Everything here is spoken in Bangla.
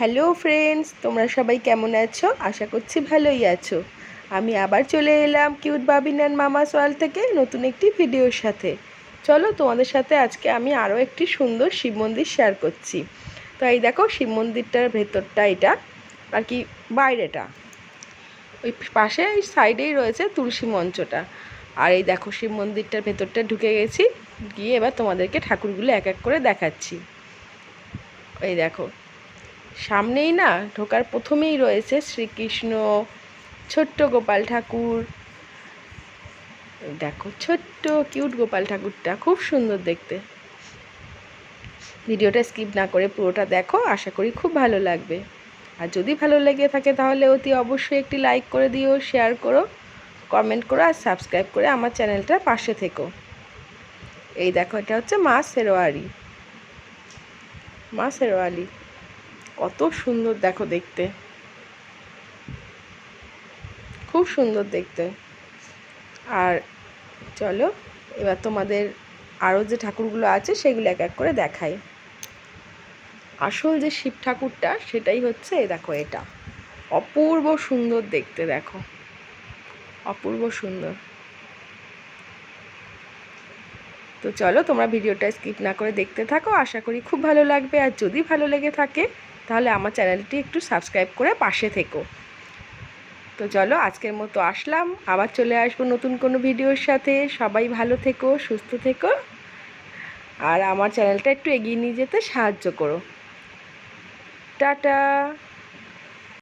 হ্যালো ফ্রেন্ডস, তোমরা সবাই কেমন আছো? আশা করছি ভালোই আছো। আমি আবার চলে এলাম কিউট বাবিনান মামা সোয়াল থেকে নতুন একটি ভিডিওর সাথে। চলো তোমাদের সাথে আজকে আমি আরও একটি সুন্দর শিব মন্দির শেয়ার করছি। তো এই দেখো, শিব মন্দিরটার ভেতরটা এটা আর কি বাইরেটা। ওই পাশে সাইডেই রয়েছে তুলসী মঞ্চটা। আর এই দেখো, শিব মন্দিরটার ভেতরটা ঢুকে গেছি। গিয়ে এবার তোমাদেরকে ঠাকুরগুলো এক এক করে দেখাচ্ছি। এই দেখো সামনেই না ঢোকার প্রথমেই রয়েছে শ্রীকৃষ্ণ, ছোট্ট গোপাল ঠাকুর। দেখো, ছোট্ট কিউট গোপাল ঠাকুরটা, খুব সুন্দর দেখতে। ভিডিওটা স্কিপ না করে পুরোটা দেখো, আশা করি খুব ভালো লাগবে। আর যদি ভালো লেগে থাকে তাহলে অতি অবশ্যই একটি লাইক করে দিও শেয়ার করো কমেন্ট করো আর সাবস্ক্রাইব করে আমার চ্যানেলটা পাশে থেকো। এই দেখো, এটা হচ্ছে মা সেরোয়ারি মা সেরোয়ালি কত সুন্দর দেখো দেখতে। খুব সুন্দর দেখতে। আর চলো, এবার তোমাদের আরও যে ঠাকুরগুলো আছে, সেগুলো এক এক করে দেখাই। আসল যে শিব ঠাকুরটা, সেটাই হচ্ছে এই দেখো এটা। অপূর্ব সুন্দর দেখতে দেখো। অপূর্ব সুন্দর। তো চলো, তোমরা ভিডিওটা স্কিপ না করে দেখতে থাকো। আশা করি খুব ভালো লাগবে। আর যদি ভালো লেগে থাকে তাহলে আমার চ্যানেলটি একটু সাবস্ক্রাইব করে পাশে থেকো। তো চলো, আজকের মতো আসলাম। আবার চলে আসব নতুন কোনো ভিডিওর সাথে। সবাই ভালো থেকো, সুস্থ থেকো। আর আমার চ্যানেলটা একটু এগিয়ে নিয়ে যেতে সাহায্য করো। টাটা!